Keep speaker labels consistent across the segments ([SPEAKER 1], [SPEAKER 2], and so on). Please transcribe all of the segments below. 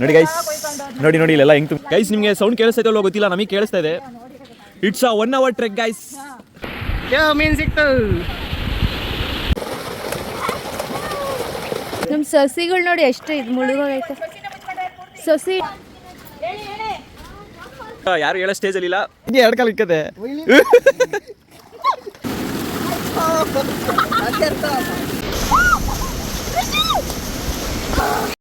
[SPEAKER 1] ನೋಡಿ ಗೈಸ್ ನೋಡಿ ನೋಡಿ ಇಲ್ಲೆಲ್ಲ ಹೆಂಗ್ ಗೈಸ್ ನಿಮಗೆ ಸೌಂಡ್ ಕೇಳಿಸ್ತಾ ಅಲ್ವೋ ಗೊತ್ತಿಲ್ಲ ನಮಗೆ ಕೇಳಿಸ್ತಾ ಇದೆ. It's uh one hour trek guys
[SPEAKER 2] mean ಸಿಕ್ತು
[SPEAKER 3] ನಮ್ಮ ಸಸಿಗಳು ನೋಡಿ ಎಷ್ಟು ಇದು ಮುಳುಗೋಗೈತೆ. ಸಸಿ
[SPEAKER 1] ಯಾರು ಹೇಳೋ ಸ್ಟೇಜ್ ಅಲ್ಲಿ ಇಲ್ಲ. ಹಿಂಗೆ ಎರಡು ಕಾಲ ಇಕ್ಕದೆ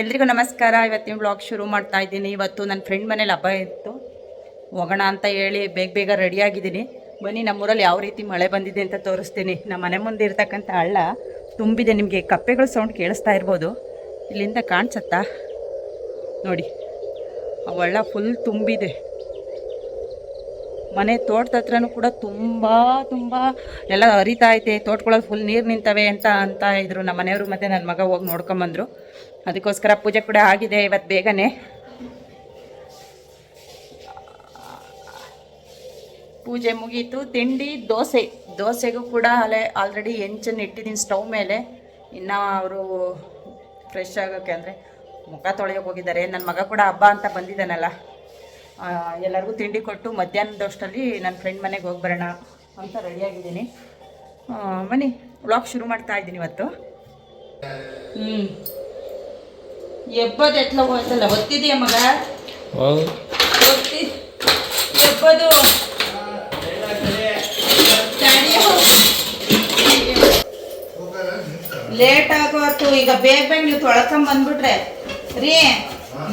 [SPEAKER 2] ಎಲ್ರಿಗೂ ನಮಸ್ಕಾರ. ಇವತ್ತಿನ ಬ್ಲಾಗ್ ಶುರು ಮಾಡ್ತಾ ಇದ್ದೀನಿ. ಇವತ್ತು ನನ್ನ ಫ್ರೆಂಡ್ ಮನೇಲಿ ಹಬ್ಬ ಇತ್ತು. ಹೋಗೋಣ ಅಂತ ಹೇಳಿ ಬೇಗ ಬೇಗ ರೆಡಿ ಆಗಿದ್ದೀನಿ. ಬನ್ನಿ, ನಮ್ಮೂರಲ್ಲಿ ಯಾವ ರೀತಿ ಮಳೆ ಬಂದಿದೆ ಅಂತ ತೋರಿಸ್ತೀನಿ. ನಮ್ಮ ಮನೆ ಮುಂದೆ ಇರ್ತಕ್ಕಂಥ ಹಳ್ಳ ತುಂಬಿದೆ. ನಿಮಗೆ ಕಪ್ಪೆಗಳ ಸೌಂಡ್ ಕೇಳಿಸ್ತಾ ಇರ್ಬೋದು. ಇಲ್ಲಿಂದ ಕಾಣಿಸತ್ತಾ? ನೋಡಿ, ಆ ಹಳ್ಳ ಫುಲ್ ತುಂಬಿದೆ. ಮನೆ ತೋಟದ ಹತ್ರನೂ ಕೂಡ ತುಂಬ ತುಂಬ ಎಲ್ಲ ಹರಿತಾ ಐತೆ. ತೋಟಗಳಲ್ಲಿ ಫುಲ್ ನೀರು ನಿಂತವೆ ಅಂತ ಅಂತ ಇದ್ರು ನಮ್ಮ ಮನೆಯವರು ಮತ್ತು ನನ್ನ ಮಗ ಹೋಗಿ ನೋಡ್ಕೊಂಬಂದರು. ಅದಕ್ಕೋಸ್ಕರ ಪೂಜೆ ಕೂಡ ಆಗಿದೆ ಇವತ್ತು ಬೇಗನೆ. ಪೂಜೆ ಮುಗೀತು. ತಿಂಡಿ, ದೋಸೆ. ದೋಸೆಗೂ ಕೂಡ ಅಲ್ಲೇ ಆಲ್ರೆಡಿ ಹೆಂಚನ್ನು ಇಟ್ಟಿದ್ದೀನಿ ಸ್ಟವ್ ಮೇಲೆ. ಇನ್ನು ಅವರು ಫ್ರೆಶ್ ಆಗೋಕ್ಕೆ ಅಂದರೆ ಮುಖ ತೊಳೆಯೋಕೆ ಹೋಗಿದ್ದಾರೆ. ನನ್ನ ಮಗ ಕೂಡ ಹಬ್ಬ ಅಂತ ಬಂದಿದ್ದಾನಲ್ಲ. ಎಲ್ಲರಿಗೂ ತಿಂಡಿ ಕೊಟ್ಟು ಮಧ್ಯಾಹ್ನದಷ್ಟಲ್ಲಿ ನನ್ನ ಫ್ರೆಂಡ್ ಮನೆಗೆ ಹೋಗಿ ಬರೋಣ ಅಂತ ರೆಡಿಯಾಗಿದ್ದೀನಿ ಬನ್ನಿ ವ್ಲಾಗ್ ಶುರು ಮಾಡ್ತಾ ಇದ್ದೀನಿ ಇವತ್ತು. ಹ್ಞೂ ಎಬ್ಬದು ಎತ್ಲ ಹೋಯ್ತಲ್ಲ ಒತ್ತಿದೆಯಾ ಮಗ? ಒತ್ತಿ ಎಬ್ಬದು. ಲೇಟ್ ಆಗೋತು ಈಗ ಬೇಗ ಬೇಗ ನೀವು ತೊಳ್ಕೊಂಡ್ ಬಂದ್ಬಿಟ್ರೆ ರೀ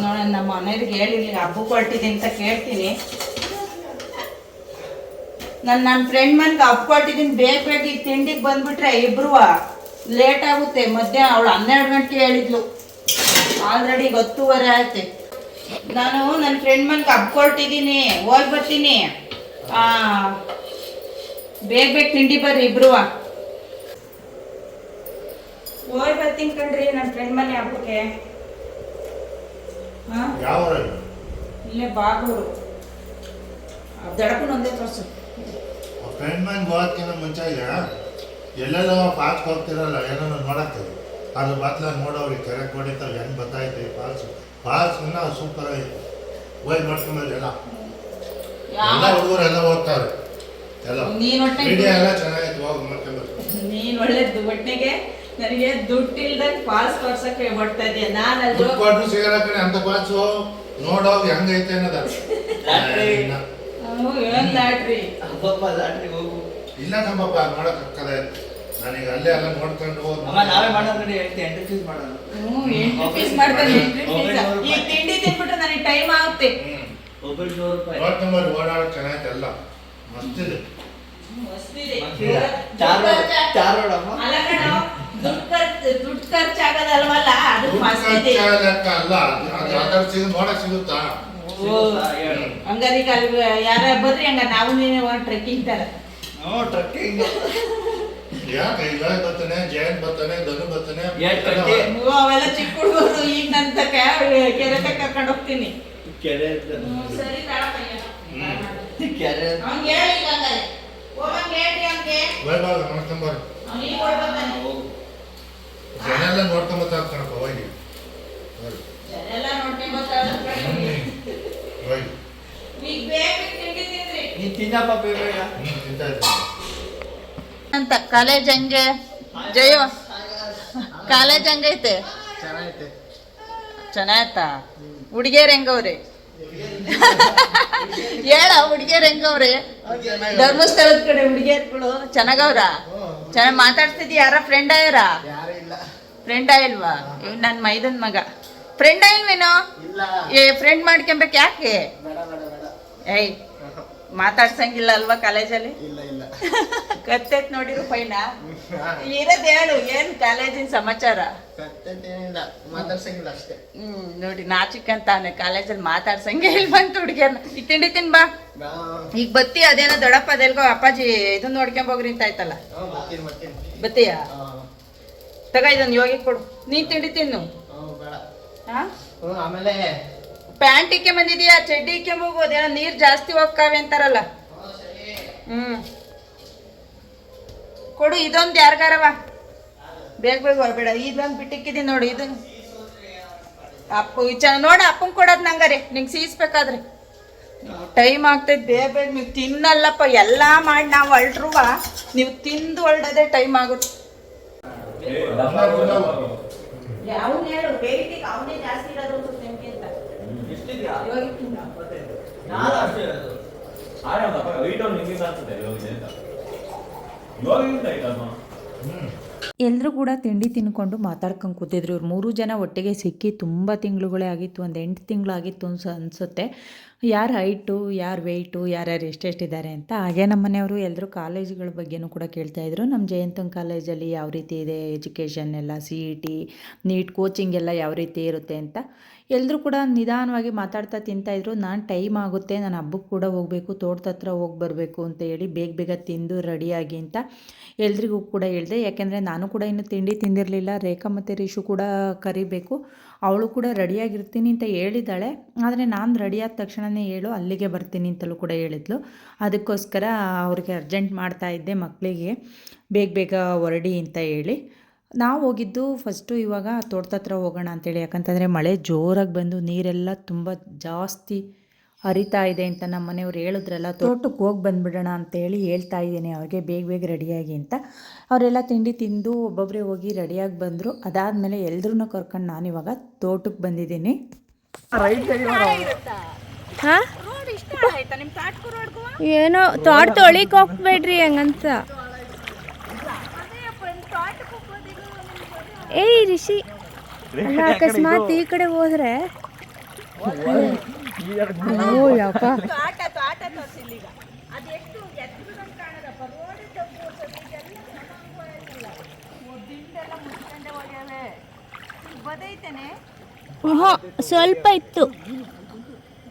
[SPEAKER 2] ನೋಡ, ನಮ್ಮ ಮನೆಯವ್ರಿಗೆ ಹೇಳಿರ್ಲಿಲ್ಲ ಹಬ್ಬಕ್ಕೆ ಹೊರಟಿದೆ ಅಂತ ಕೇಳ್ತೀನಿ. ನಾನು ನನ್ನ ಫ್ರೆಂಡ್ ಮನ್ಗೆ ಹಬ್ಬ ಹೊರಟಿದ್ದೀನಿ ಬೇಗ ಬೇಗ ಈಗ ತಿಂಡಿಗೆ ಬಂದ್ಬಿಟ್ರೆ ಇಬ್ರು ಲೇಟ್ ಆಗುತ್ತೆ. ಮಧ್ಯಾಹ್ನ ಅವಳು ಹನ್ನೆರಡು ಗಂಟೆ ಹೇಳಿದ್ಲು. ಆಲ್ರೆಡಿ ಹತ್ತುವರೆ ಆಯ್ತೆ. ನಾನು ನನ್ನ ಫ್ರೆಂಡ್ ಮನ್ಗೆ ಹಬ್ಬ ಹೊರಟಿದ್ದೀನಿ ಹೋಗಿ ಬರ್ತೀನಿ. ಬೇಗ ಬೇಗ ತಿಂಡಿ ಬರ್ರಿ ಇಬ್ರು. ಹೋಗಿ ಬರ್ತೀನಿ ಕಣ್ರಿ ನನ್ನ ಫ್ರೆಂಡ್ ಮನೆ ಹಬ್ಬಕ್ಕೆ.
[SPEAKER 4] ಯಾವ
[SPEAKER 2] ಇಲ್ಲೇ ಬಾಗೂರು. ದಡಪನ ಒಂದೇ ತೋರ್ಸು.
[SPEAKER 4] ಫ್ರೆಂಡ್ ಮ್ಯಾನ್ ಹೋಗೋದಕ್ಕಿಂತ ಮುಂಚೆ ಎಲ್ಲೆಲ್ಲ ಹೋಗ್ತಿರಲ್ಲ ಏನೋ ನೋಡಕ್ಕೆ. ಅದು ಬತ್ಲ ನೋಡೋರಿಗೆ ಕೆರೆ ಹೊಡಿತಾವೆ ಹೆಂಗೆ ಬತ್ತಾಯ್ತು ಫಾಲ್ಸ್ ಫಾಲ್ಸ್ ಇನ್ನೂ ಸೂಪರ್ ಐತೆ ಹೋಗಿ ನೋಡ್ಕೊಂಬಲ್ಲಿ ಎಲ್ಲ ಎಲ್ಲ. ಹುಡುಗರು ಎಲ್ಲ ಹೋಗ್ತಾರೆ. ಎಲ್ಲ
[SPEAKER 2] ನೀನ್
[SPEAKER 4] ಎಲ್ಲ ಚೆನ್ನಾಗಿತ್ತು ಹೋಗಿ ನೋಡ್ಕೊಂಬರ್ತೀವಿ
[SPEAKER 2] ನೀನ್ ಒಳ್ಳೇದು ಒಟ್ಟಿಗೆ ನನಗೆ ದುಡ್ಡು ಇಲ್ದ ಪಾಸ್ ತೋರ್ಸಕ್ಕೆ ಹೊಡ್ತಾ ಇದೆಯಾ ನಾನು ಅದು
[SPEAKER 4] ದುಡ್ಡು ಕೊಟ್ಟು ಸಿಗಲ್ಲ ಕಣೆ ಅಂತ ಪಾಸು. ನೋಡೋ ಹೆಂಗೈತೆ ಅನ್ನೋದ
[SPEAKER 2] ಏನ್ ಲಾಟ್ರಿ?
[SPEAKER 4] ಇಲ್ಲ ನಮ್ಮಪ್ಪ ನೋಡಕ್ ಹಾಕದೆ ನನಗೆ ಅಲ್ಲೇ ಎಲ್ಲ ನೋಡ್ಕೊಂಡು ಹೋಗಿ
[SPEAKER 5] ಅಮ್ಮ ನಾವೇ ಮಾಡೋದು ನೋಡಿ ಎಂಟು ಎಂಟು ಪೀಸ್ ಮಾಡೋದು.
[SPEAKER 2] ಹ್ಞೂ ಎಂಟು ಪೀಸ್ ಮಾಡ್ತಾರೆ ಎಂಟು ಪೀಸ್ ಈ ತಿಂಡಿ ತಿನ್ಬಿಟ್ರೆ ನನಗೆ ಟೈಮ್ ಆಗುತ್ತೆ.
[SPEAKER 5] ಒಬ್ಬರು ನೂರು ರೂಪಾಯಿ.
[SPEAKER 4] ನೋಡ್ಕೊಂಬರಿ ಓಡಾಡೋಕೆ ಚೆನ್ನಾಗೈತೆ ಎಲ್ಲ. ಮಸ್ತಿದೆ
[SPEAKER 2] ಮಸ್ತಿದೆ. ದುಡ್ಡು ಖರ್ಚು ದುಡ್ಡು ಖರ್ಚಾಗೋದಲ್ವಲ್ಲ? ಅದು ಮಸ್ತ್ ಇದೆ
[SPEAKER 4] ಲೆಕ್ಕ ಲೆಕ್ಕ ಅಲ್ಲ ಅದು ಥರ ಸಿಗ ನೋಡಕ್ ಸಿಗುತ್ತಾ?
[SPEAKER 5] ಸಿಗುತ್ತಾ? ಹೇಳು.
[SPEAKER 2] ಹಂಗಾರೆ ಈಗ ಅಲ್ಲಿ ಯಾರ ಬರ್ರಿ ಹಂಗ ನಾವು ನೀನು ಟ್ರೆಕ್ಕಿಂಗ್ ತರ.
[SPEAKER 5] ಹ್ಞೂ ಟ್ರಕ್ಕಿಂಗ್
[SPEAKER 4] ಯಾಕೆ? ಈಗ ಬರ್ತಾನೆ ಜಯಂತ್ ಬರ್ತಾನೆ ಧನು ಬರ್ತಾನೆ.
[SPEAKER 2] ಅವೆಲ್ಲ ಚಿಕ್ಕ ಹುಡುಗರು ಈಗ ನನ್ನ ತಕ ಕೆರೆ ತಕ ಕರ್ಕೊಂಡು ಹೋಗ್ತೀನಿ.
[SPEAKER 5] ಕೆರೆ.
[SPEAKER 2] ಸರಿ
[SPEAKER 5] ಕೆರೆ
[SPEAKER 2] ಅವ್ನಿಗೆ ಹೇಳಿ ಹಂಗಾರೆ. ಅವ್ನಿಗೆ
[SPEAKER 4] ನೋಡ್ಕೊಂಬಾರ. ಜನ ಎಲ್ಲ ನೋಡ್ಕೊಂಬತ್ತಾಗ ಕಣಪ್ಪ ಹೋಗಿ
[SPEAKER 2] ಅಂತ ಕಾಲೇಜ್ ಹಂಗೆ? ಜಯೋ? ಕಾಲೇಜ್ ಹಂಗೈತೆ?
[SPEAKER 4] ಚೆನ್ನಾಗೈತೆ.
[SPEAKER 2] ಚೆನ್ನಾಯ್ತಾ ಹುಡುಗಿಯರ್ ಹೆಂಗವ್ರೆ? ಹೇಳ ಹುಡುಗಿಯರ್ ಹೆಂಗವ್ರೆ ಧರ್ಮಸ್ಥಳದ ಕಡೆ ಹುಡುಗಿಯರ್ಗಳು ಚೆನ್ನಾಗವ್ರ? ಚೆನ್ನಾಗಿ ಮಾತಾಡ್ತಿದ್ದಿ? ಯಾರ ಫ್ರೆಂಡ್ ಆಯ್ಯಾರ ಫ್ರೆಂಡ್ ಆಯಲ್ವಾ? ಇವ್ ನನ್ನ ಮೈದನ್ ಮಗ. ಫ್ರೆಂಡ್ ಆಯಿಲ್ವೇನೋ? ಏ ಫ್ರೆಂಡ್ ಮಾಡ್ಕೊಂಬೇಕು ಯಾಕೆ? ಏಯ್ ಮಾತಾಡ್ಸಂಗಿಲ್ಲ ಅಲ್ವಾ ಕಾಲೇಜಲ್ಲಿ ಕತ್ತೈತ್ ನೋಡಿರು ಪೈನ ಇರೋದ್ ಹೇಳು ಏನ್ ಕಾಲೇಜಿನ ಸಮಾಚಾರ?
[SPEAKER 6] ಮಾತಾಡ್ಸಂಗಿಲ್ಲ ಅಷ್ಟೇ.
[SPEAKER 2] ಹ್ಮ್ ನೋಡಿ ನಾಚಿಕಂತಾನೆ ಕಾಲೇಜಲ್ಲಿ ಮಾತಾಡ್ಸಂಗೆ ಇಲ್ಲಿ ಬಂತು ಹುಡುಗಿಯನ್ನ? ಈಗ ತಿಂಡಿ ತಿನ್ ಬಾ. ಈಗ ಬತ್ತಿ ಅದೇನೋ ದೊಡ್ಡಪ್ಪ ಅದೆಲ್ಗೋ ಅಪ್ಪಾಜಿ ಇದನ್ನ ನೋಡ್ಕೊಂಬೋಗ್ರಿ ಅಂತ ಆಯ್ತಲ್ಲ? ಬತ್ತೀಯಾ? ತಗ ಇದನ್ನ ಯೋಗಿ ಕೊಡು. ನೀನ್ ತಿಂಡಿ ತಿನ್ನು.
[SPEAKER 6] ಆಮೇಲೆ
[SPEAKER 2] ಪ್ಯಾಂಟ್ ಇಕ್ಕೆ ಬಂದಿದ್ಯಾ ಚಡ್ಡಿ ಇಕ್ಕೆ ಹೋಗೋದು ಏನೋ ನೀರ್ ಜಾಸ್ತಿ ಹೋಗ್ತಾವೆ ಅಂತಾರಲ್ಲ. ಹ್ಮ್. ಕೊಡು ಇದೊಂದು ಯಾರಿಗಾರವ ಬೇಗ ಬೇಗ ಹೋಗ್ಬೇಡ. ಇದೊಂದು ಬಿಟ್ಟಿಕ್ಕಿದೀನಿ ನೋಡಿ ಇದು ಅಪ್ಪು ವಿಚಾರ ನೋಡ ಅಪ್ಪಂಗೆ ಕೊಡೋದು ನಂಗಾರೆ. ನಿಂಗೆ ಸೀಸ್ಬೇಕಾದ್ರೆ. ಟೈಮ್ ಆಗ್ತೈತೆ ಬೇಗ ಬೇಗ ನೀವು ತಿನ್ನಲ್ಲಪ್ಪ. ಎಲ್ಲ ಮಾಡಿ ನಾವು ಹೊಲ್ಟ್ರುವ ನೀವು ತಿಂದು ಹೊಲ್ಡೋದೇ ಟೈಮ್ ಆಗುತ್ತೆ. ಯಾವನ್ ಹೇಳು ನಿಮ್ಗೆ.
[SPEAKER 7] ಎಲ್ಲರೂ ಕೂಡ ತಿಂಡಿ ತಿನ್ಕೊಂಡು ಮಾತಾಡ್ಕೊಂಡು ಕೂತಿದ್ರು. ಇವ್ರು ಮೂರು ಜನ ಒಟ್ಟಿಗೆ ಸಿಕ್ಕಿ ತುಂಬ ತಿಂಗಳುಗಳೇ ಆಗಿತ್ತು ಒಂದು ಎಂಟು ತಿಂಗಳಾಗಿತ್ತು ಅನ್ಸ ಅನಿಸುತ್ತೆ. ಯಾರು ಹೈಟು ಯಾರು ವೆಯ್ಟು ಯಾರ್ಯಾರು ಎಷ್ಟೆಷ್ಟಿದ್ದಾರೆ ಅಂತ ಹಾಗೆ ನಮ್ಮ ಮನೆಯವರು ಎಲ್ಲರೂ ಕಾಲೇಜುಗಳ ಬಗ್ಗೆನೂ ಕೂಡ ಕೇಳ್ತಾಯಿದ್ರು ನಮ್ಮ ಜಯಂತನ್ ಕಾಲೇಜಲ್ಲಿ ಯಾವ ರೀತಿ ಇದೆ ಎಜುಕೇಷನ್ ಎಲ್ಲ C E T NEET coaching ಎಲ್ಲ ಯಾವ ರೀತಿ ಇರುತ್ತೆ ಅಂತ. ಎಲ್ಲರೂ ಕೂಡ ನಿಧಾನವಾಗಿ ಮಾತಾಡ್ತಾ ತಿಂತಾಯಿದ್ರು ನಾನು ಟೈಮ್ ಆಗುತ್ತೆ, ನಾನು ಹಬ್ಬಕ್ಕೆ ಕೂಡ ಹೋಗಬೇಕು, ತೋಟದ ಹತ್ರ ಹೋಗಿ ಬರಬೇಕು ಅಂತ ಹೇಳಿ ಬೇಗ ಬೇಗ ತಿಂದು ರೆಡಿಯಾಗಿ ಅಂತ ಎಲ್ರಿಗೂ ಕೂಡ ಹೇಳಿದೆ. ಯಾಕೆಂದರೆ ನಾನು ಕೂಡ ಇನ್ನು ತಿಂಡಿ ತಿಂದಿರಲಿಲ್ಲ, ರೇಖಾ ಮತ್ತು ರಿಷು ಕೂಡ ಕರಿಬೇಕು. ಅವಳು ಕೂಡ ರೆಡಿಯಾಗಿರ್ತೀನಿ ಅಂತ ಹೇಳಿದ್ದಾಳೆ. ಆದರೆ ನಾನು ರೆಡಿಯಾದ ತಕ್ಷಣವೇ ಹೇಳು, ಅಲ್ಲಿಗೆ ಬರ್ತೀನಿ ಅಂತಲೂ ಕೂಡ ಹೇಳಿದ್ಲು. ಅದಕ್ಕೋಸ್ಕರ ಅವ್ರಿಗೆ ಅರ್ಜೆಂಟ್ ಮಾಡ್ತಾ ಇದ್ದೆ ಮಕ್ಕಳಿಗೆ ಬೇಗ ಬೇಗ ಹೊರಡಿ ಅಂತ ಹೇಳಿ. ನಾವು ಹೋಗಿದ್ದು ಫಸ್ಟು ಇವಾಗ ತೋಟದ ಹತ್ರ ಹೋಗೋಣ ಅಂತೇಳಿ. ಯಾಕಂತಂದರೆ ಮಳೆ ಜೋರಾಗಿ ಬಂದು ನೀರೆಲ್ಲ ತುಂಬ ಜಾಸ್ತಿ ಹರಿತಾ ಇದೆ ಅಂತ ನಮ್ಮ ಮನೆಯವ್ರು ಹೇಳಿದ್ರಲ್ಲ ತೋಟಕ್ಕೆ ಹೋಗಿ ಬಂದುಬಿಡೋಣ ಅಂತೇಳಿ ಹೇಳ್ತಾ ಇದ್ದೀನಿ. ಅವ್ರಿಗೆ ಬೇಗ ಬೇಗ ರೆಡಿಯಾಗಿ ಅಂತ. ಅವರೆಲ್ಲ ತಿಂಡಿ ತಿಂದು ಒಬ್ಬೊಬ್ಬರೇ ಹೋಗಿ ರೆಡಿಯಾಗಿ ಬಂದರು. ಅದಾದಮೇಲೆ ಎಲ್ರೂ ಕರ್ಕೊಂಡು ಇವಾಗ ತೋಟಕ್ಕೆ ಬಂದಿದ್ದೀನಿ.
[SPEAKER 3] ಹಾ? ಏನೋ ತೋಟ ತೊಳಿಕ್ ಹೋಗ್ಬೇಡ್ರಿ ಹಂಗಂತ. ಏಯ್ ರಿಷಿ ಅಲ್ಲ ಅಕಸ್ಮಾತ್ ಈ ಕಡೆ ಹೋದ್ರೆ? ಓ ಯಪ್ಪ ಸ್ವಲ್ಪ ಇತ್ತು.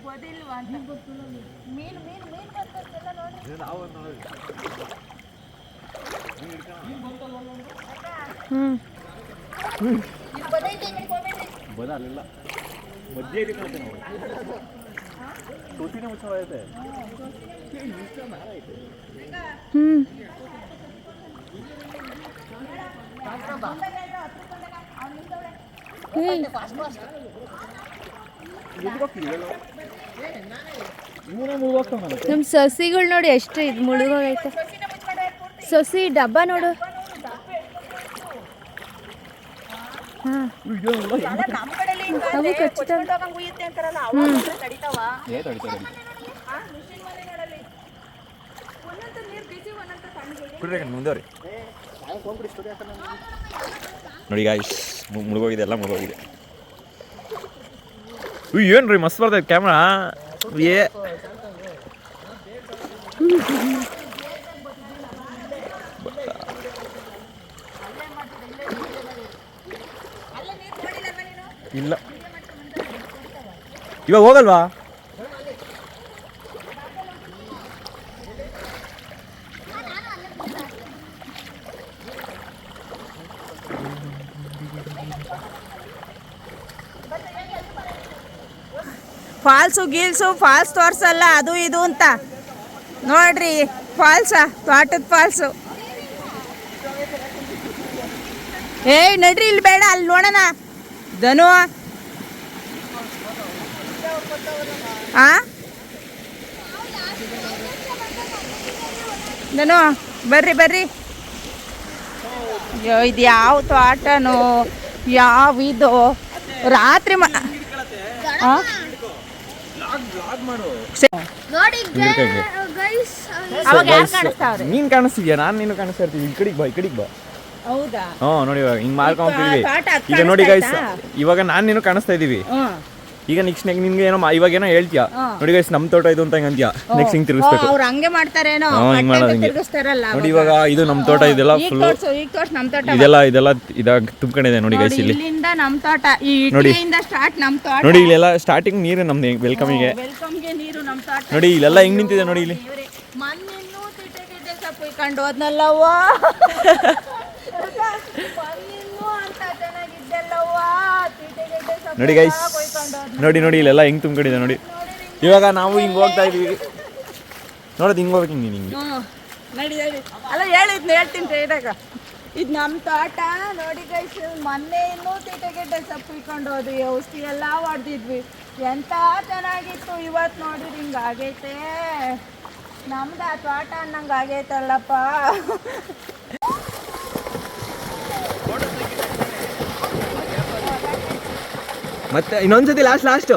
[SPEAKER 2] ಬದಿಲ್ವಾ ಅಂತ
[SPEAKER 3] ಮಧ್ಯೆ
[SPEAKER 2] ಇದು ಕಡೆ ಹೋಗ್ಬೇಡ್ರಿ.
[SPEAKER 3] ಹ್ಞೂ ಏಯ್ ನಮ್ಮ ಸಸಿಗಳು ನೋಡಿ ಎಷ್ಟು ಇದು ಮುಳುಗೋಗೈತೆ ಸಸಿ ಡಬ್ಬ ನೋಡು ಹಾಂ
[SPEAKER 2] ಅಲ್ಲ, ನಮ್ ಕಡೆಲಿ ಹಿಂಗ್
[SPEAKER 3] ಅವು
[SPEAKER 2] ಇದೆ,
[SPEAKER 3] ಖಚಿತ
[SPEAKER 2] ಕೊಚ್ಕೊಂಡ್ ಹೋಗಂಗ್ ಉಯ್ಯುತ್ತೆ ಅಂತಾರಲ್ಲ, ಅವು ಮಾತ್ರ ನಡೀತಾವ? ಆ, ಮಿಷಿನ್ ಮನೆ ನೋಡಲ್ಲಿ. ಒಂದೊಂದು ನೀರ್ ಬಿಸಿ,
[SPEAKER 1] ಮುಂದವ್ರಿ. ನೋಡಿ ಗಾಯ್ಸ್ ಮುಳುಗೋಗಿದೆ ಎಲ್ಲ ಮುಳುಗೋಗಿದೆ. ಏನ್ರಿ ಮಸ್ತ್ ಬರ್ತೈತೆ ಕ್ಯಾಮ್ರಾ ಏ. ಇವಾಗ ಹೋಗಲ್ವಾ?
[SPEAKER 2] ಫಾಲ್ಸು ಗೀಲ್ಸು, ಫಾಲ್ಸ್ ತೋರ್ಸಲ್ಲ, ಅದು ಇದು ಅಂತ. ನೋಡ್ರಿ, ಫಾಲ್ಸ, ತೋಟದ ಫಾಲ್ಸು. ಏಯ್, ನಡ್ರಿ, ಇಲ್ಲಿ ಬೇಡ, ಅಲ್ಲಿ ನೋಡೋಣ. ಧನು ಆ? ನಾನು ಬರ್ರಿ ಬರ್ರಿ. ಅಯ್ಯೋ ಇದು ಯಾವ ತೋಟನೋ ಯಾವ ಇದು? ರಾತ್ರಿ ಮ ಆ? ಅವಾಗ ಯಾರು ಕಾಣಿಸ್ತಾವ್ರೆ
[SPEAKER 1] ನೀನ್ ಕಾಣಿಸ್ತಿದ್ಯಾ? ನಾನು ನೀನು ಕಾಣಿಸ್ತಾ ಇರ್ತೀವಿ ಈ ಕಡೆಗೆ ಬಾ ಈ ಕಡೆಗೆ ಬಾ.
[SPEAKER 2] ಹೌದಾ?
[SPEAKER 1] ಹ್ಞೂ ನೋಡಿ ಇವಾಗ ಹಿಂಗ್
[SPEAKER 2] ತೋಟ
[SPEAKER 1] ಈಗ ನೋಡಿ ಗೈಸ್ ಇವಾಗ ನಾನು ನೀನು ಕಾಣಿಸ್ತಾ ಇದೀವಿ
[SPEAKER 2] ಹ್ಮ್.
[SPEAKER 1] ಈಗ ನೆಕ್ಸ್ಟ್ ನಿಮ್ಗೆ ಏನೋ ಇವಾಗ ಏನೋ ಹೇಳ್ತೀಯ? ನೋಡಿ ಗೈಸ್ ನಮ್ ತೋಟ ಇದು ಅಂತ ಹಂಗ ಅಂತೀಯ? ನೆಕ್ಸ್ಟ್ ಹಿಂಗ್ ತಿರುಗಿಸ್ಬೇಕು.
[SPEAKER 2] ಅವ್ರು ಹಂಗೆ ಮಾಡ್ತಾರೇನೋ?
[SPEAKER 1] ಹಿಂಗ್ ನೋಡಿ ಇವಾಗ ಇದು ನಮ್ ತೋಟ ಇದೆಲ್ಲ ಫುಲ್
[SPEAKER 2] ತೋರ್ಸು ಈಗ ತೋರ್ಸು ನಮ್ ತೋಟ.
[SPEAKER 1] ಇದೆಲ್ಲ ಇದೆಲ್ಲ ಇದಾಗ ತುಂಬಕೊಂಡಿದೆ ನೋಡಿ ಗೈಸ್ ಇಲ್ಲಿ.
[SPEAKER 2] ಇಲ್ಲಿಂದ ತೋಟ ಈ
[SPEAKER 1] ನೋಡಿ.
[SPEAKER 2] ಸ್ಟಾರ್ಟ್ ನಮ್ ತೋಟ.
[SPEAKER 1] ನೋಡಿ ಇಲ್ಲೆಲ್ಲ ಸ್ಟಾರ್ಟಿಂಗ್ ನೀರು ನಮ್ದು ವೆಲ್ಕಮಿಗೆ
[SPEAKER 2] ವೆಲ್ಕಮ್ಗೆ ನೀರು ನಮ್ ತೋಟ.
[SPEAKER 1] ನೋಡಿ ಇಲ್ಲೆಲ್ಲ ಹೆಂಗ್ ನಿಂತಿದೆ ನೋಡಿ ಇಲ್ಲಿ.
[SPEAKER 2] ಮಣ್ಣಿನ್ನು ತಿಟ್ಟೆ ತಿಟ್ಟೆ ಸೊಪ್ಪು ಇಕ್ಕೊಂಡು ಹೋದ್ನಲ್ಲವ್ವ. ಮಣ್ಣಿನ್ನು ಅಂತ ಚೆನ್ನಾಗಿದ್ದಲ್ಲವ್ವ ತಿಟ್ಟೆ ತಿಟ್ಟೆ ಸೊಪ್ಪು
[SPEAKER 1] ನೋಡಿ ಗೈಸ್. ನೋಡಿ ನೋಡಿ, ಇಲ್ಲೆಲ್ಲ ಹೆಂಗ್ ತುಂಬಿಕೊಂಡಿದೆ ನೋಡಿ. ಇವಾಗ ನಾವು ಹಿಂಗೆ ಹೋಗ್ತಾ ಇದೀವಿ. ನೋಡೋದು ಹಿಂಗ್ ಹೋಗ್ಬೇಕು ಹಿಂಗೆ ಹಿಂಗೆ.
[SPEAKER 2] ನಡಿ ನಡಿ. ಅಲ್ಲ ಹೇಳಿದ್ನ ಹೇಳ್ತೀನಿ ಟ್ರೈನಾಗ ಇದು ನಮ್ಮ ತೋಟ. ನೋಡಿ ಗೈಸ್ ಮೊನ್ನೆ ಇನ್ನೂ ತೀಟಗೆಡ್ಡೆ ಸೊಪ್ಪು ಇಟ್ಕೊಂಡು ಹೋದ್ವಿ. ಔಷಧಿ ಎಲ್ಲ ಹೊಡೆದಿದ್ವಿ. ಎಂತ ಚೆನ್ನಾಗಿತ್ತು. ಇವತ್ತು ನೋಡಿರಿ, ಹಿಂಗೆ ಆಗೈತೆ. ನಮ್ದು ಆ ತೋಟ ಅನ್ನಂಗೆ ಆಗೈತಲ್ಲಪ್ಪ.
[SPEAKER 1] ಮತ್ತೆ ಇನ್ನೊಂದ್ಸತಿ ಲಾಸ್ಟ್ ಲಾಸ್ಟು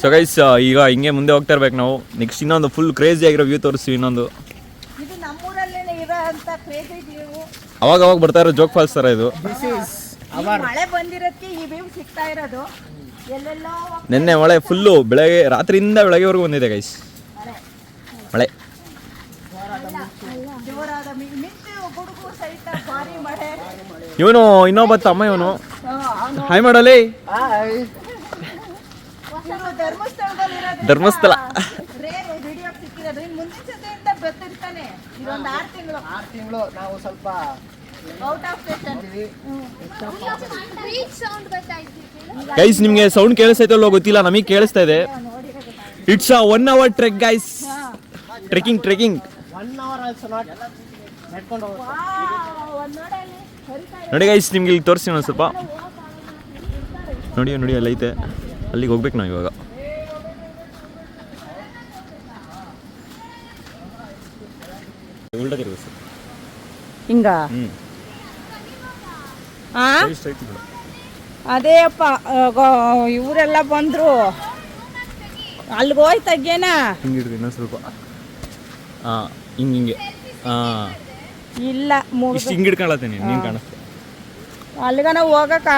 [SPEAKER 1] ಸೊ ಗೈಸ್ ಈಗ ಹಿಂಗೆ ಮುಂದೆ ಹೋಗ್ತಾ ಇರ್ಬೇಕು ನಾವು. ನೆಕ್ಸ್ಟ್ ಇನ್ನೊಂದು ಫುಲ್ ಕ್ರೇಜಿ ಆಗಿರೋ ವ್ಯೂ ತೋರಿಸ್ತೀವಿ ಇನ್ನೊಂದು. ಅವಾಗ ಅವಾಗ ಬರ್ತಾ ಇರೋ ಜೋಗ್ ಫಾಲ್ಸ್ ತರ ಇದು.
[SPEAKER 2] ಮಳೆ ಬಂದಿರೋದಕ್ಕೆ ಈ ವ್ಯೂ ಸಿಗ್ತಾ ಇರೋದು. ಎಲ್ಲೆಲ್ಲೋ ಹೋಗ್-
[SPEAKER 1] ನಿನ್ನೆ ಮಳೆ ಫುಲ್ಲು ಬೆಳಗ್ಗೆ ರಾತ್ರಿಯಿಂದ ಬೆಳಗ್ಗೆವರೆಗೂ ಬಂದಿದೆ ಗೈಸ್ ಇವನು ಇನ್ನೊಬ್ಬ ತಮ್ಮ ಇವನು. ಹಾಯ್ ಮಾಡಲಿ
[SPEAKER 2] ಧರ್ಮಸ್ಥಳದಲ್ಲಿ
[SPEAKER 1] ಧರ್ಮಸ್ಥಳ.
[SPEAKER 2] ರೇರು ವಿಡಿಯೋ ಸಿಕ್ಕಿರೋದು ಇನ್ನು ಮುಂದಿನ ಜೊತೆಯಿಂದ ಬರ್ತಿರ್ತಾನೆ ಆರು ತಿಂಗಳು
[SPEAKER 6] ಆರು ತಿಂಗಳು ನಾವು ಸ್ವಲ್ಪ
[SPEAKER 2] ಔಟ್ ಆಫ್ ಸ್ಟೇಷನ್
[SPEAKER 1] ಗೈಸ್ ನಿಮಗೆ ಸೌಂಡ್ ಕೇಳಿಸ್ತೈತಲ್ಲೋ ಗೊತ್ತಿಲ್ಲ ನಮಗೆ ಕೇಳಿಸ್ತಾ ಇದೆ it's uh one hour trek guys trekking trekking
[SPEAKER 6] one hour also not ನಡ್ಕೊಂಡು
[SPEAKER 1] ನೋಡಿ ಗೈಸ್ ನಿಮ್ಗೆ ಇಲ್ಲಿ ತೋರಿಸ್ತೀನಿ ಒಂದು ಸ್ವಲ್ಪ. ನೋಡಿ ನೋಡಿ ಅಲ್ಲಿ ಐತೆ. ಅಲ್ಲಿಗೆ ಹೋಗ್ಬೇಕು ನಾವು ಇವಾಗ.
[SPEAKER 2] ಹಿಂಗ? ಅದೇ ಅಪ್ಪ ಇವರೆಲ್ಲ ಬಂದ್ರು. ಅಲ್ಲಿಗೆ ಹೋಯ್ತಾ
[SPEAKER 1] ಹಿಂಗೆ ಹಿಡ್ದು ಇನ್ನೊಂದು ಸ್ವಲ್ಪ. ಹಾಂ ಹಿಂಗೆ ಹಿಂಗೆ. ಹಾಂ
[SPEAKER 2] ಇಲ್ಲ
[SPEAKER 1] ಇಷ್ಟು ಹಿಂಗೆ ಹಿಡ್ಕೊಳತ್ತೀನಿ ನೀನು ಕಾಣಿಸ್ತೆ
[SPEAKER 2] ಅಲ್ಲಿಗನ ಹೋಗಕ್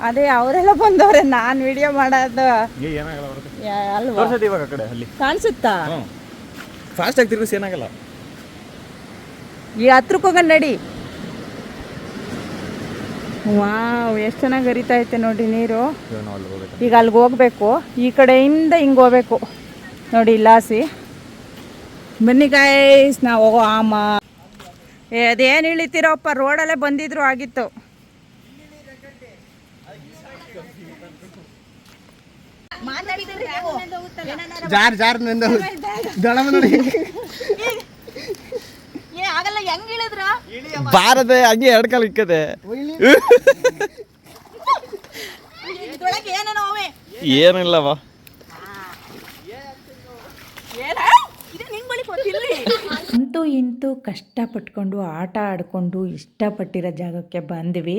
[SPEAKER 2] ಅದೇ ಅವರೆಲ್ಲ ಬಂದವ್ರೆ ನಾನು ವಿಡಿಯೋ ಮಾಡೋದು.
[SPEAKER 1] ಏ ಏನಾಗಲ್ಲ ಬರುತ್ತೆ
[SPEAKER 2] ಯಾ- ಅಲ್ವಾ?
[SPEAKER 1] ತೋರ್ಸತಿ ಇವಾಗ ಆ ಕಡೆ ಅಲ್ಲಿ.
[SPEAKER 2] ಕಾಣಿಸುತ್ತಾ?
[SPEAKER 1] ಹ್ಞೂ ಫಾಸ್ಟ್ ಆಗಿ ತಿರುಗಿಸಿ ಏನಾಗಲ್ಲ.
[SPEAKER 2] ಈ ಹತ್ರಕ್ಕೆ ಹೋಗೋಣ ನಡಿ. ವಾವ್ ಎಷ್ಟು ಚೆನ್ನಾಗಿ ಹರಿತಾ ಐತೆ ನೋಡಿ ನೀರು.
[SPEAKER 1] ಇವಾಗ ನಾವು ಅಲ್ಲಿ ಹೋಗ್ಬೇಕು.
[SPEAKER 2] ಈಗ ಅಲ್ಲಿಗೆ ಹೋಗ್ಬೇಕು. ಈ ಕಡೆಯಿಂದ ಹಿಂಗೆ ಹೋಗ್ಬೇಕು. ನೋಡಿ ಇಲ್ಲಾಸಿ ಬನ್ನಿ ಗಾಯ್ಸ್ ನಾವು ಹೋಗೋ ಆಮ. ಏ ಅದೇನು ಇಳಿತೀರೋಪ್ಪ ರೋಡಲ್ಲೇ ಬಂದಿದ್ರು ಆಗಿತ್ತು.
[SPEAKER 6] ಜಾರ್ ಜಾರ್ನಿಂದ ದಳಮ ನೋಡಿ.
[SPEAKER 2] ಏ ಆಗಲ್ಲ ಹೆಂಗ್ ಇಳಿದ್ರ
[SPEAKER 1] ಬಾರದೆ ಹಂಗೆ ಎರಡು ಕಾಲು ಇಕ್ಕದೆ. ಏನಿಲ್ಲವ.
[SPEAKER 2] ಏನ?
[SPEAKER 7] ಅಂತೂ ಇಂತೂ ಕಷ್ಟಪಟ್ಕೊಂಡು, ಆಟ ಆಡಿಕೊಂಡು, ಇಷ್ಟಪಟ್ಟಿರೋ ಜಾಗಕ್ಕೆ ಬಂದ್ವಿ.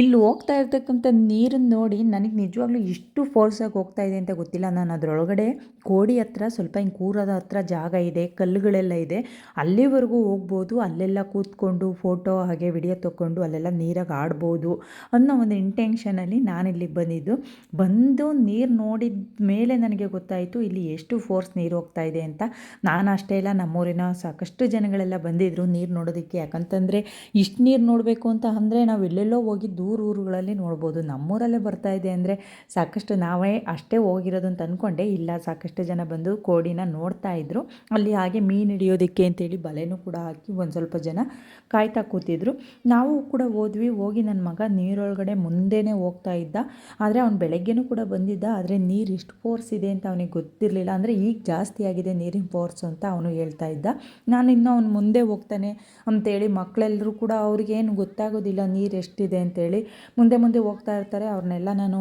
[SPEAKER 7] ಇಲ್ಲಿ ಹೋಗ್ತಾ ಇರ್ತಕ್ಕಂಥ ನೀರನ್ನು ನೋಡಿ ನನಗೆ ನಿಜವಾಗ್ಲೂ ಇಷ್ಟು ಫೋರ್ಸಾಗಿ ಹೋಗ್ತಾ ಇದೆ ಅಂತ ಗೊತ್ತಿಲ್ಲ. ನಾನು ಅದರೊಳಗಡೆ ಕೋಡಿ ಹತ್ರ, ಸ್ವಲ್ಪ ಹಿಂಗೆ ಕೂರದ ಹತ್ರ ಜಾಗ ಇದೆ, ಕಲ್ಲುಗಳೆಲ್ಲ ಇದೆ. ಅಲ್ಲಿವರೆಗೂ ಹೋಗ್ಬೋದು, ಅಲ್ಲೆಲ್ಲ ಕೂತ್ಕೊಂಡು ಫೋಟೋ ಹಾಗೆ ವಿಡಿಯೋ ತೊಗೊಂಡು ಅಲ್ಲೆಲ್ಲ ನೀರಾಗಿ ಆಡ್ಬೋದು ಅನ್ನೋ ಒಂದು ಇಂಟೆನ್ಷನಲ್ಲಿ ನಾನು ಇಲ್ಲಿಗೆ ಬಂದಿದ್ದು. ಬಂದು ನೀರು ನೋಡಿದ ಮೇಲೆ ನನಗೆ ಗೊತ್ತಾಯಿತು, ಇಲ್ಲಿ ಎಷ್ಟು ಫೋರ್ಸ್ ನೀರು ಹೋಗ್ತಾ ಇದೆ ಅಂತ. ನಾನು ಅಷ್ಟೇ ಇಲ್ಲ, ನಮ್ಮೂರಿನ ಸಾಕಷ್ಟು ಜನಗಳೆಲ್ಲ ಬಂದಿದ್ದರು ನೀರು ನೋಡೋದಕ್ಕೆ. ಯಾಕಂತಂದರೆ ಇಷ್ಟು ನೀರು ನೋಡಬೇಕು ಅಂತ ಅಂದರೆ ನಾವು ಎಲ್ಲೆಲ್ಲೋ ಹೋಗಿ ದೂರ ಊರುಗಳಲ್ಲಿ ನೋಡ್ಬೋದು. ನಮ್ಮೂರಲ್ಲೇ ಬರ್ತಾ ಇದೆ ಅಂದರೆ ಸಾಕಷ್ಟು ನಾವೇ ಅಷ್ಟೇ ಹೋಗಿರೋದು ಅಂತ ಅಂದ್ಕೊಂಡೆ ಇಲ್ಲ, ಸಾಕಷ್ಟು ಜನ ಬಂದು ಕೋಡಿನ ನೋಡ್ತಾ ಇದ್ರು. ಅಲ್ಲಿ ಹಾಗೆ ಮೀನು ಹಿಡಿಯೋದಕ್ಕೆ ಅಂತೇಳಿ ಬಲೆನೂ ಕೂಡ ಹಾಕಿ ಒಂದು ಸ್ವಲ್ಪ ಜನ ಕಾಯ್ತಾ ಕೂತಿದ್ರು. ನಾವು ಕೂಡ ಹೋದ್ವಿ. ಹೋಗಿ ನನ್ನ ಮಗ ನೀರೊಳಗಡೆ ಮುಂದೆನೇ ಹೋಗ್ತಾ ಇದ್ದ. ಆದರೆ ಅವ್ನು ಬೆಳಗ್ಗೆನೂ ಕೂಡ ಬಂದಿದ್ದ. ಆದರೆ ನೀರು ಇಷ್ಟು ಫೋರ್ಸ್ ಇದೆ ಅಂತ ಅವನಿಗೆ ಗೊತ್ತಿರಲಿಲ್ಲ. ಅಂದರೆ ಈಗ ಜಾಸ್ತಿ ಆಗಿದೆ ನೀರಿನ ಫೋರ್ಸ್ ಅಂತ ಅವನು ಹೇಳ್ತಾ ಇದ್ದ. ನಾನು ಇನ್ನೂ ಅವ್ನು ಮುಂದೆ ಹೋಗ್ತಾನೆ ಅಂತೇಳಿ ಮಕ್ಕಳೆಲ್ಲರೂ ಕೂಡ ಅವ್ರಿಗೇನು ಗೊತ್ತಾಗೋದಿಲ್ಲ, ನೀರು ಎಷ್ಟಿದೆ ಅಂತೇಳಿ. ಮುಂದೆ ಮುಂದೆ ಹೋಗ್ತಾ ಇರ್ತಾರೆ ಅವ್ರನ್ನೆಲ್ಲ ನಾನು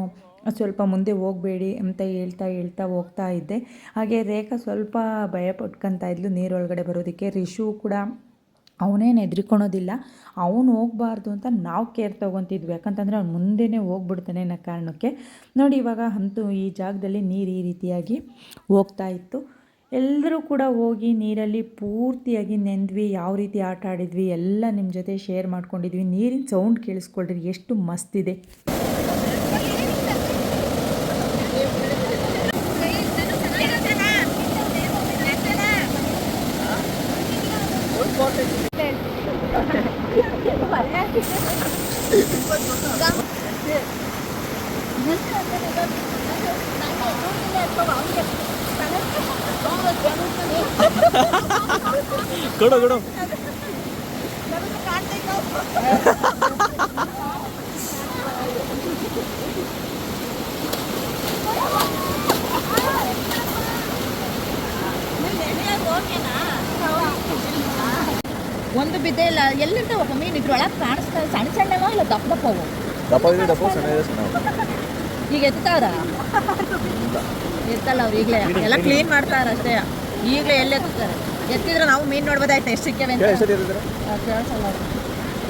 [SPEAKER 7] ಸ್ವಲ್ಪ ಮುಂದೆ ಹೋಗಬೇಡಿ ಅಂತ ಹೇಳ್ತಾ ಹೇಳ್ತಾ ಹೋಗ್ತಾ ಇದ್ದೆ. ಹಾಗೆ ರೇಖಾ ಸ್ವಲ್ಪ ಭಯ ಪಟ್ಕೊತಾ ಇದ್ಲು ನೀರೊಳಗಡೆ ಬರೋದಕ್ಕೆ. ರಿಶು ಕೂಡ ಅವನೇನು ಹೆದ್ರಿಕೊಳೋದಿಲ್ಲ, ಅವನು ಹೋಗಬಾರ್ದು ಅಂತ ನಾವು ಕೇರ್ ತೊಗೊತಿದ್ವಿ. ಯಾಕಂತಂದರೆ ಅವ್ನು ಮುಂದೆನೇ ಹೋಗ್ಬಿಡ್ತಾನೆ ಅನ್ನೋ ಕಾರಣಕ್ಕೆ. ನೋಡಿ ಇವಾಗ ಅಂತೂ ಈ ಜಾಗದಲ್ಲಿ ನೀರು ಈ ರೀತಿಯಾಗಿ ಹೋಗ್ತಾ ಇತ್ತು. ಎಲ್ಲರೂ ಕೂಡ ಹೋಗಿ ನೀರಲ್ಲಿ ಪೂರ್ತಿಯಾಗಿ ನೆಂದ್ವಿ, ಯಾವ ರೀತಿ ಆಟ ಆಡಿದ್ವಿ, ಎಲ್ಲ ನಿಮ್ಮ ಜೊತೆ ಶೇರ್ ಮಾಡ್ಕೊಂಡಿದ್ವಿ. ನೀರಿನ ಸೌಂಡ್ ಕೇಳಿಸ್ಕೊಳ್ರಿ, ಎಷ್ಟು ಮಸ್ತಿದೆ
[SPEAKER 1] ಕೊಡು ಕೊಡು
[SPEAKER 3] ಒಂದು ಬಿದ್ದೆ ಇಲ್ಲ. ಎಲ್ಲಿರ್ತಾವ ಮೀನು ಇದ್ರೊಳಗೆ ಕಾಣಿಸ್ತಾ ಸಣ್ಣ ಸಣ್ಣವ ಇಲ್ಲ ದಪ್ಪ
[SPEAKER 1] ದಪ್ಪ ದಪ್ಪ ಸಣ್ಣ ಸಣ್ಣ
[SPEAKER 3] ಈಗ ಎತ್ತಾರ ಎತ್ತಲ್ಲ ಅವ್ರು ಈಗಲೇ. ಎಲ್ಲ ಕ್ಲೀನ್ ಮಾಡ್ತಾರ ಅಷ್ಟೇ ಈಗಲೇ ಎಲ್ಲಿ ಎತ್ತಾರೆ ಎತ್ತಿದ್ರೆ ನಾವು ಮೀನು ನೋಡ್ಬೋದಾಯ್ತು? ಎಷ್ಟು ಸಿಕ್ಕವೆ ಅಂತ? ಕೇಳ್ಸಲ್ಲ.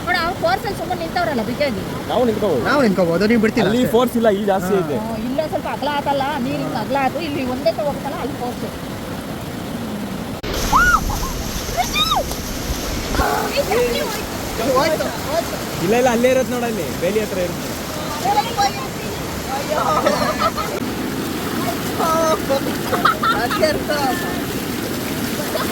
[SPEAKER 3] ನೋಡ ಅವ್ರು ಫೋರ್ಸಲ್ಲಿ ಸುಮ್ಮನೆ ನಿಂತವ್ರಲ್ಲ ಬಿಗ್ಗಾಗಿ
[SPEAKER 1] ನಾವು ನಿಂತ್ಕೋಬಹುದು
[SPEAKER 6] ನಾವು ನಿಂತ್ಕೋಬೋದು ನೀವು ಬಿಡ್ತಿಲ್ಲ
[SPEAKER 1] ಅಲ್ಲಿ ಫೋರ್ಸ್ ಇಲ್ಲ ಈ ಜಾಸ್ತಿ ಇದೆ.
[SPEAKER 3] ಹ್ಮ್, ಸ್ವಲ್ಪ ಅಗಲ ಆತಲ್ಲ ನೀರು ಹಿಂಗೆ ಅಗಲ ಆತು ಇಲ್ಲಿ ಒಂದೇ ತ ಹೋಗ್ತಲ್ಲ ಅಲ್ಲಿ ಫೋರ್ಸ್
[SPEAKER 1] ಇಲ್ಲ ಇಲ್ಲ ಅಲ್ಲೇ ಇರೋದು ನೋಡಲ್ಲಿ ಬೇಲಿ ಹತ್ರ ಇರುತ್ತೆ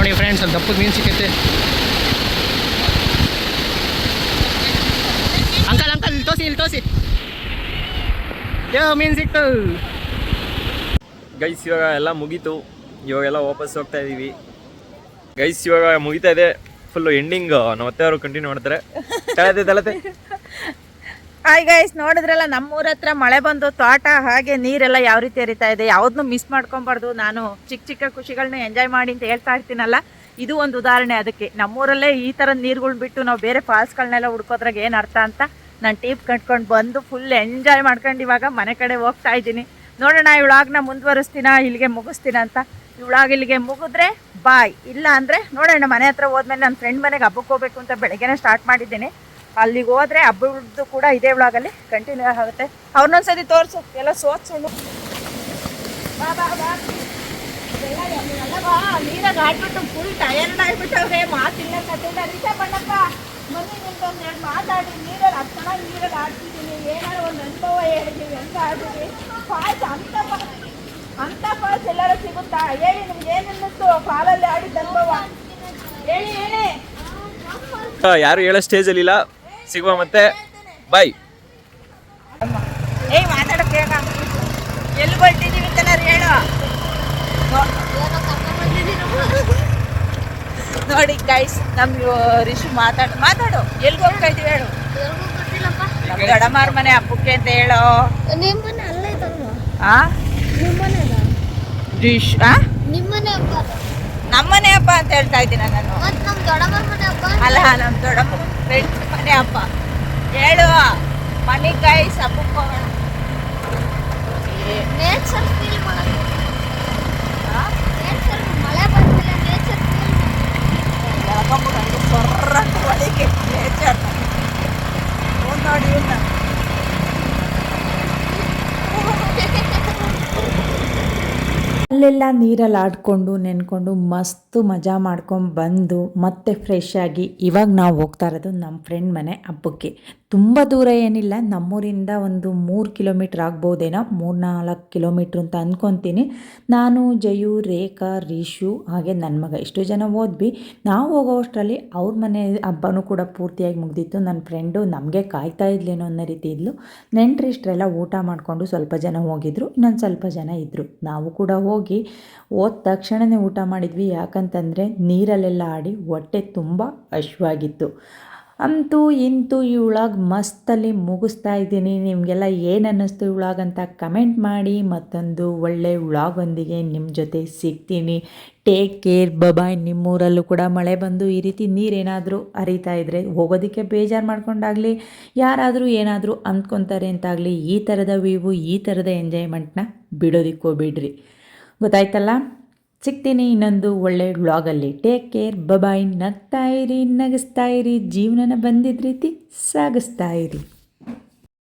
[SPEAKER 6] ನೋಡಿ ಫ್ರೆಂಡ್ಸ್ ಅಲ್ಲಿ ದಪ್ಪದ ಮೀನು ಸಿಕ್ಕೈತೆ. ಅಂಕಲ್ ಅಂಕಲ್, ಇಲ್ಲಿ ತೋಸಿ ಇಲ್ಲಿ ತೋಸಿ ಯೋ, ಮೀನು ಸಿಕ್ತು.
[SPEAKER 1] ಗೈಸ್ ಇವಾಗ ಎಲ್ಲ ಮುಗೀತು. ಇವಾಗೆಲ್ಲ ವಾಪಸ್ ಹೋಗ್ತಾ ಇದೀವಿ. ಗೈಸ್ ಇವಾಗ ಮುಗಿತಾ ಇದೆ. ಫುಲ್ಲು ಎಂಡಿಂಗ್ ನಮ್ಮ ಅತ್ತೆಯವರು ಕಂಟಿನ್ಯೂ ಮಾಡ್ತಾರೆ. ತಲತೆ ತಳತೆ
[SPEAKER 2] ಹಾಯ್ ಗೈಸ್ ನೋಡಿದ್ರಲ್ಲ, ನಮ್ಮೂರ ಹತ್ರ ಮಳೆ ಬಂದು ತೋಟ, ಹಾಗೆ ನೀರೆಲ್ಲ ಯಾವ ರೀತಿ ಹರಿತಾ ಇದೆ ಯಾವ್ದನ್ನು ಮಿಸ್ ಮಾಡ್ಕೊಬಾರ್ದು. ನಾನು ಚಿಕ್ಕ ಚಿಕ್ಕ ಖುಷಿಗಳನ್ನ ಎಂಜಾಯ್ ಮಾಡಿ ಅಂತ ಹೇಳ್ತಾ ಇರ್ತೀನಲ್ಲ, ಇದು ಒಂದು ಉದಾಹರಣೆ ಅದಕ್ಕೆ. ನಮ್ಮೂರಲ್ಲೇ ಈ ಥರ ನೀರುಗಳು ಬಿಟ್ಟು ನಾವು ಬೇರೆ ಫಾಲ್ಸ್ಗಳನ್ನೆಲ್ಲ ಹುಡ್ಕೋದ್ರಾಗ ಏನು ಅರ್ಥ ಅಂತ ನಾನು ಟೀಪ್ ಕಟ್ಕೊಂಡು ಬಂದು ಫುಲ್ ಎಂಜಾಯ್ ಮಾಡ್ಕೊಂಡು ಇವಾಗ ಮನೆ ಕಡೆ ಹೋಗ್ತಾ ಇದ್ದೀನಿ. ನೋಡೋಣ ಇವಳಾಗ್ನ ಮುಂದುವರಿಸ್ತೀನ, ಇಲ್ಲಿಗೆ ಮುಗಿಸ್ತೀನ ಅಂತ. ಇವಳಾಗ ಇಲ್ಲಿಗೆ ಮುಗಿದ್ರೆ ಬಾಯ್ ಇಲ್ಲ ಅಂದರೆ ನೋಡೋಣ, ಮನೆ ಹತ್ರ ಹೋದ್ಮೇಲೆ ನನ್ನ ಫ್ರೆಂಡ್ ಮನೆಗೆ ಹಬ್ಬಕ್ಕೆ ಹೋಗ್ಬೇಕು ಅಂತ ಬೆಳಗ್ಗೆನೇ ಸ್ಟಾರ್ಟ್ ಮಾಡಿದ್ದೀನಿ. ಅಲ್ಲಿಗೆ ಹೋದ್ರೆ ಕೂಡ ಇದೇ ವ್ಲಾಗಲ್ಲಿ ಕಂಟಿನ್ಯೂ ಆಗುತ್ತೆ. ಅವ್ರನ್ನೊಂದ್ಸತಿ ತೋರಿಸು, ಎಲ್ಲ ಸೋತ್ಸು ಬಾ ಬಾ ಬಾ. ನೀರಾಗ ಆಡ್ಬಿಟ್ಟು ಫುಲ್ ಟಯರ್ಡ್ ಆಗಿಬಿಟ್ಟವ್ರೆ. ಮಾತಿಲ್ಲ ಕತ್ತಿಲ್ಲ ರೀಚಾ ಬಣ್ಣಪ್ಪ, ಬನ್ನಿ ನಿಮ್ದೊಂದು ಎರಡು ಮಾತಾಡಿ. ನೀರಲ್ಲಿ ಹತ್ತು ಚೆನ್ನಾಗಿ ನೀರಲ್ಲಿ ಆಡ್ತಿದ್ದೀನಿ. ಏನಾದ್ರು ಒಂದು ಅನುಭವ ಹೇಳಿದ್ದೀವಿ ಅಂತ ಆಡಿದ್ವಿ ಫಾಲ್ಸ್ ಅಂತ ಅಂತ ಫಾಲ್ಸ್ ಎಲ್ಲರೂ ಸಿಗುತ್ತಾ? ಹೇಳಿ ನಿಮ್ಗೆ ಏನು ಅನ್ನಿಸ್ತು? ಫಾಲಲ್ಲಿ ಆಡಿದ ಅನುಭವ? ಹೇಳಿ ಹೇಳಿ.
[SPEAKER 1] ಯಾರು ಹೇಳೋ ಸ್ಟೇಜಲ್ಲಿ ಇಲ್ಲ ಸಿಗುವ ಮತ್ತೆ. ಬಾಯ್
[SPEAKER 2] ಏಯ್ ಎಲ್ಲಿ ಹೊರಟಿದ್ದೀವಿ ಅಂತ ಹೇಳು. ನೋಡಿ ಗೈಸ್ ನಮ್ಮ ರಿಷು ಮಾತಾಡು ಮಾತಾಡು. ಎಲ್ಲಿ ಹೋಗ್ತಾ ಇದೀವಿ ಹೇಳು. ನಮ್ಮ ದೊಡ್ಡಮ್ಮಾರ ಮನೆ ಹಬ್ಬಕ್ಕೆ ಅಂತ ಹೇಳೋ. ಆ?
[SPEAKER 8] ನಿಮ್ಮನೆ ಹಬ್ಬ
[SPEAKER 2] ಅಂತ ಹೇಳ್ತಾ ಇದ್ದೀನಿ ನಾನು. ಅಲ್ಲ, ನಮ್ ದೊಡ್ಡಮ್ಮ ಫ್ರೆಂಡ್ ಮನೆ ಹಬ್ಬ ಹೇಳು ಮನೆ ಗೈಸ್ ಹಬ್ಬಕ್ಕೆ ಹೋಗೋಣ
[SPEAKER 8] ನೇಚರ್ ಫೀಲ್ ಮಾಡಕ್ಕೆ ನೇಚರ್ ಮಳೆ ಬಂದಿಲ್ಲ ನೇಚರ್ ಫೀಲ್
[SPEAKER 2] ಎಳ್ಕೊಂಬಿಟ್ಟು ಹಂಗೆ ಸೊರ್ರ ಅಂತ ಒಳಗೆ ನೇಚರ್ ಇವ್ನ್ ನೋಡಿ ಇವ್ನ
[SPEAKER 7] ಅಲ್ಲೆಲ್ಲ ನೀರಲ್ಲಿ ಆಡ್ಕೊಂಡು ನೆನ್ಕೊಂಡು ಮಸ್ತ್ ಮಜಾ ಮಾಡ್ಕೊಂಡು ಬಂದು ಮತ್ತೆ ಫ್ರೆಶ್ ಆಗಿ ಇವಾಗ ನಾವು ಹೋಗ್ತಾ ಇರೋದು ನಮ್ಮ ಫ್ರೆಂಡ್ ಮನೆ ಹಬ್ಬಕ್ಕೆ. ತುಂಬ ದೂರ ಏನಿಲ್ಲ. ನಮ್ಮೂರಿಂದ ಒಂದು ಮೂರು ಕಿಲೋಮೀಟ್ರ್ ಆಗ್ಬೋದೇನೋ ಮೂರು ನಾಲ್ಕು ಕಿಲೋಮೀಟ್ರ್ ಅಂತ ಅಂದ್ಕೊತೀನಿ ನಾನು, ಜಯು, ರೇಖಾ, ರೀಶು, ಹಾಗೆ ನನ್ನ ಮಗ. ಇಷ್ಟು ಜನ ಓದ್ವಿ ನಾವು ಹೋಗೋವಷ್ಟರಲ್ಲಿ ಅವ್ರ ಮನೆ ಹಬ್ಬನೂ ಕೂಡ ಪೂರ್ತಿಯಾಗಿ ಮುಗ್ದಿತ್ತು. ನನ್ನ ಫ್ರೆಂಡು ನಮಗೆ ಕಾಯ್ತಾ ಇದ್ಲೇನೋ ಅನ್ನೋ ರೀತಿ ಇದ್ಲು. ನೆಂಟರಿಷ್ಟರೆಲ್ಲ ಊಟ ಮಾಡಿಕೊಂಡು ಸ್ವಲ್ಪ ಜನ ಹೋಗಿದ್ರು. ಇನ್ನೊಂದು ಸ್ವಲ್ಪ ಜನ ಇದ್ದರು ನಾವು ಕೂಡ ಹೋಗಿ ಹೋದ ತಕ್ಷಣವೇ ಊಟ ಮಾಡಿದ್ವಿ. ಯಾಕಂತಂದರೆ ನೀರಲ್ಲೆಲ್ಲ ಆಡಿ ಹೊಟ್ಟೆ ತುಂಬ ಹಶ್ವಾಗಿತ್ತು. ಅಂತೂ ಇಂತೂ ಈ ವ್ಲಾಗ್ ಮಸ್ತಲ್ಲಿ ಮುಗಿಸ್ತಾ ಇದ್ದೀನಿ. ನಿಮಗೆಲ್ಲ ಏನು ಅನ್ನಿಸ್ತು ಈ ಕಮೆಂಟ್ ಮಾಡಿ, ಮತ್ತೊಂದು ಒಳ್ಳೆ ವ್ಲಾಗೊಂದಿಗೆ ನಿಮ್ಮ ಜೊತೆ ಸಿಗ್ತೀನಿ. ಟೇಕ್ ಕೇರ್ ಬಬಾಯ್ ನಿಮ್ಮೂರಲ್ಲೂ ಕೂಡ ಮಳೆ ಬಂದು ಈ ರೀತಿ ನೀರೇನಾದರೂ ಹರಿತಾ ಇದ್ದರೆ ಹೋಗೋದಕ್ಕೆ ಬೇಜಾರು ಮಾಡ್ಕೊಂಡಾಗಲಿ, ಯಾರಾದರೂ ಏನಾದರೂ ಅಂದ್ಕೊತಾರೆ ಅಂತಾಗಲಿ, ಈ ಥರದ ವ್ಯೂವು ಈ ಥರದ ಎಂಜಾಯ್ಮೆಂಟ್ನ ಬಿಡೋದಕ್ಕೆ ಹೋಗ್ಬಿಡ್ರಿ. ಗೊತ್ತಾಯ್ತಲ್ಲ? ಸಿಗ್ತೀನಿ ಇನ್ನೊಂದು ಒಳ್ಳೆ ವ್ಲಾಗಲ್ಲಿ. ಟೇಕ್ ಕೇರ್ ಬಬಾಯ್ ನಗ್ತಾ ಇರಿ, ನಗಿಸ್ತಾ ಇರಿ, ಜೀವನನ ಬಂದಿದ್ದ ರೀತಿ ಸಾಗಿಸ್ತಾ ಇರಿ.